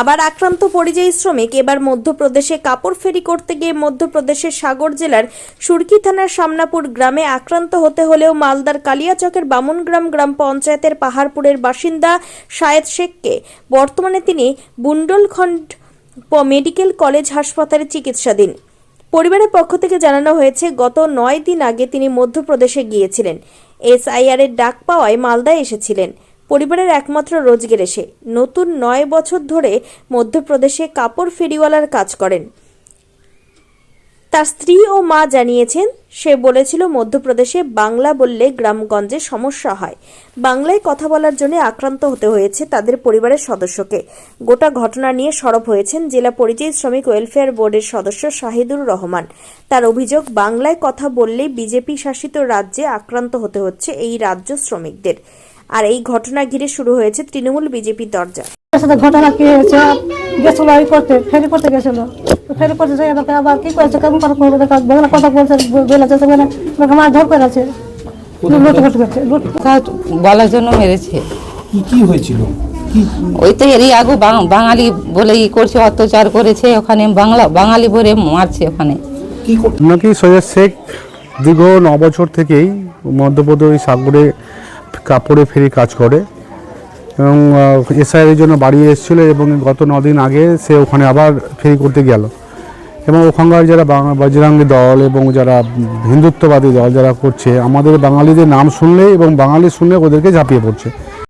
আবার আক্রান্ত পরিযায়ী শ্রমিক এবার মধ্যপ্রদেশে কাপড় ফেরি করতে গিয়ে মধ্যপ্রদেশের সাগর জেলার সুরকি থানার সামনাপুর গ্রামে আক্রান্ত হতে হলেও মালদার কালিয়াচকের বামনগ্রাম গ্রাম পঞ্চায়েতের পাহাড়পুরের বাসিন্দা শায়েদ শেখকে বর্তমানে তিনি বুন্ডলখণ্ড মেডিকেল কলেজ হাসপাতালে চিকিৎসাধীন। পরিবারের পক্ষ থেকে জানানো হয়েছে, গত নয় দিন আগে তিনি মধ্যপ্রদেশে গিয়েছিলেন। এসআইআর এর ডাক পাওয়ায় মালদায় এসেছিলেন। পরিবারের একমাত্র রোজগের এসে নতুন নয় বছর ধরে মধ্যপ্রদেশে কাপড় ফেরিওয়ালার কাজ করেন। তার স্ত্রী ও মা জানিয়েছেন, সে বলেছিল, মধ্যপ্রদেশে বাংলা বললে গ্রামগঞ্জে সমস্যা হয়। বাংলায় কথা বলার জন্য আক্রান্ত হতে হয়েছে তাদের পরিবারের সদস্যকে। গোটা ঘটনা নিয়ে সরব হয়েছেন জেলা পরিযায়ী শ্রমিক ওয়েলফেয়ার বোর্ডের সদস্য শাহিদুর রহমান। তার অভিযোগ, বাংলায় কথা বললেই বিজেপি শাসিত রাজ্যে আক্রান্ত হতে হচ্ছে এই রাজ্য শ্রমিকদের। আর এই ঘটনা ঘিরে শুরু হয়েছে তৃণমূল বিজেপির দরজা। সাথে ঘটনা কি হয়েছে? গেছিল ওই করতে ফেরি করতে গেছিল। ফেরি করতে যাই আমাকে আবার কি করেছে? কেমন করে করবে দেখা বাংলা কথা বলছে বলেছে তো মানে আমাকে মাছ ধর করেছে লুট করতে করছে লুট। কথা বলার জন্য মেরেছে। কি কি হয়েছিল? ওই তো এরই আগে বাং- বাঙালি বলে ই করছে অত্যাচার করেছে। ওখানে বাংলা বাঙালি বলে মারছে ওখানে। কি নাকি সৈয়দ শেখ দীর্ঘ ন বছর থেকেই মধ্যপ্রদেশ সাগরে কাপড়ে ফেরি কাজ করে এবং এসআইয়ের জন্য বাড়ি এসেছিল এবং গত নদিন আগে সে ওখানে আবার ফেরি করতে গেল। এবং ওখানকার যারা বজরঙ্গী দল এবং যারা হিন্দুত্ববাদী দল যারা করছে, আমাদের বাঙালিদের নাম শুনলে এবং বাঙালি শুনলে ওদেরকে ঝাঁপিয়ে পড়ছে।